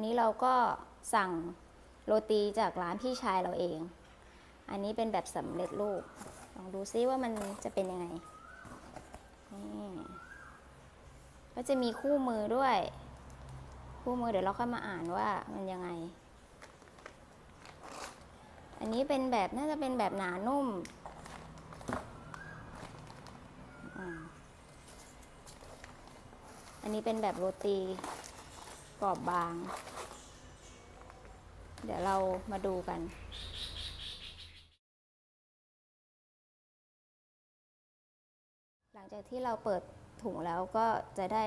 ันนี้เราก็สั่งโรตีจากร้านพี่ชายเราเอง อันนี้เป็นแบบสำเร็จรูป ลองดูซิว่ามันจะเป็นยังไง ก็จะมีคู่มือด้วย คู่มือเดี๋ยวเราค่อยมาอ่านว่ามันยังไง อันนี้เป็นแบบน่าจะเป็นแบบหนานุ่มอันนี้เป็นแบบโรตี กรอบบาง เดี๋ยวเรามาดูกันหลังจากที่เราเปิดถุงแล้วก็จะได้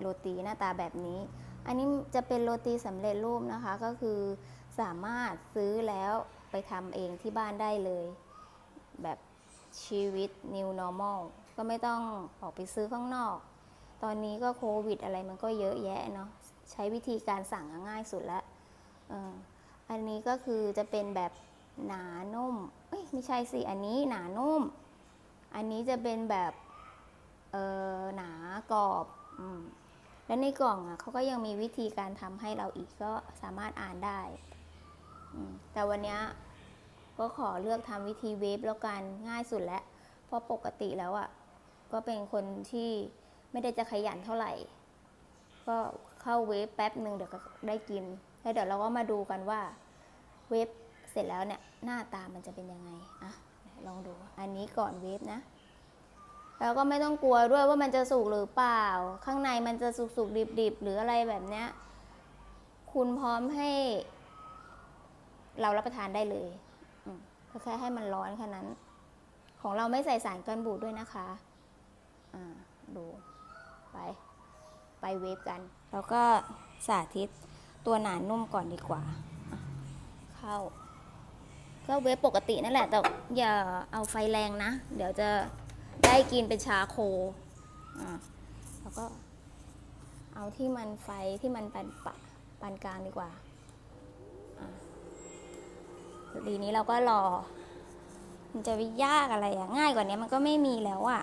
โรตีหน้าตาแบบนี้ อันนี้จะเป็นโรตีสำเร็จรูปนะคะ ก็คือสามารถซื้อแล้วไปทำเองที่บ้านได้เลย แบบชีวิต new normal ก็ไม่ต้องออกไปซื้อข้างนอก ตอนนี้ก็โควิดอะไรมันก็เยอะแยะเนาะ ใช้วิธีการสั่งง่ายสุดละอันนี้ก็คือจะเป็นแบบหนานุ่มเอ้ยไม่ใช่สิ อันนี้หนานุ่ม อันนี้จะเป็นแบบเออหนากรอบอแล้วในกล่องอะเขาก็ยังมีวิธีการทำให้เราอีกก็สามารถอ่านได้ แต่วันนี้ก็ขอเลือกทำวิธีเวฟแล้วกันง่ายสุดแล้ว เพราะปกติแล้วอะก็เป็นคนที่ไม่ได้จะขยันเท่าไหร่ ก็ เข้าเวฟแป๊บหนึ่งเดี๋ยวก็ได้กิน แล้วเดี๋ยวเราก็มาดูกันว่าเวฟเสร็จแล้วเนี่ยหน้าตามันจะเป็นยังไงอะลองดูอันนี้ก่อนเวฟนะ แล้วก็ไม่ต้องกลัวด้วยว่ามันจะสุกหรือเปล่า ข้างในมันจะสุกสุกดิบดิบๆหรืออะไรแบบเนี้ยคุณพร้อมให้ เรารับประทานได้เลยก็แค่ให้มันร้อนแค่นั้น ของเราไม่ใส่สารกันบูดด้วยนะคะ อ่า ดู ไป ไปเวฟกัน แล้วก็สาธิตตัวหนานุ่มก่อนดีกว่า เข้า ก็เวฟปกตินั่นแหละ แต่อย่าเอาไฟแรงนะ เดี๋ยวจะได้กินเป็นชาโคอะแล้วก็เอาที่มันไฟที่มันปานปะปานกลางดีกว่าอะทีนี้เราก็รอ มันจะไปยากอะไรอะง่ายกว่านี้มันก็ไม่มีแล้วอะ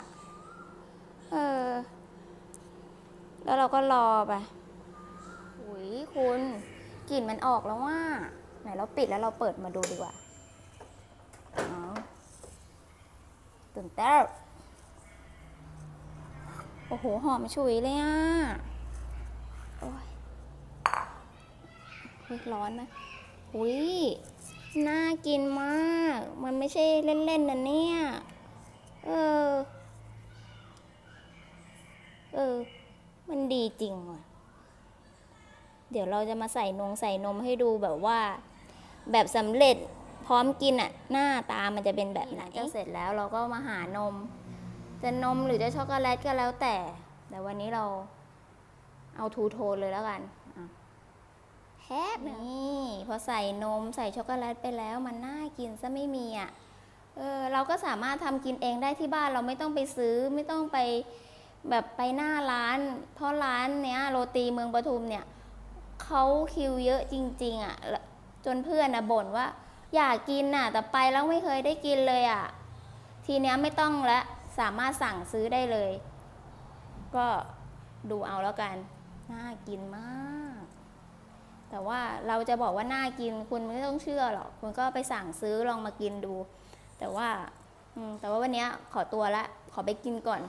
เออ แล้วเราก็รอไปอุยคุณกลิ่นมันออกแล้วว่า ไหนเราปิดแล้วเราเปิดมาดูดีกว่าเตื่นเต้นโอ้โห หอมฉุยเลยอะ โอ้ยเฮ้ยร้อนนะอุ้ยน่ากินมาก มันไม่ใช่เล่นๆนะเนี่ย เออ เออ มันดีจริงว่ะ เดี๋ยวเราจะมาใส่นงใส่นมให้ดูแบบว่า แบบสำเร็จพร้อมกินอะ หน้าตามันจะเป็นแบบไหนจะเสร็จแล้วเราก็มาหานม จะนมหรือจะช็อกโกแลตก็แล้วแต่ แต่วันนี้เราเอาทูโทนเลยแล้วกันอะแฮบนี่พอใส่นมใส่ช็อกโกแลตไปแล้วมันน่ากินซะไม่มีอะเออเราก็สามารถทำกินเองได้ที่บ้านเราไม่ต้องไปซื้อไม่ต้องไป แบบไปหน้าร้าน เพราะร้านเนี้ยโรตีเมืองปทุมเนี่ยเขาคิวเยอะจริง ๆอะจนเพื่อนนะบ่นว่า อยากกินน่ะ แต่ไปแล้วไม่เคยได้กินเลยอะ ทีเนี้ยไม่ต้องละสามารถสั่งซื้อได้เลย ก็ดูเอาแล้วกัน น่ากินมาก แต่ว่าเราจะบอกว่าน่ากินคุณไม่ต้องเชื่อหรอก คุณก็ไปสั่งซื้อลองมากินดู แต่ว่าแต่ว่าวันเนี้ยขอตัวละ ขอไปกินก่อน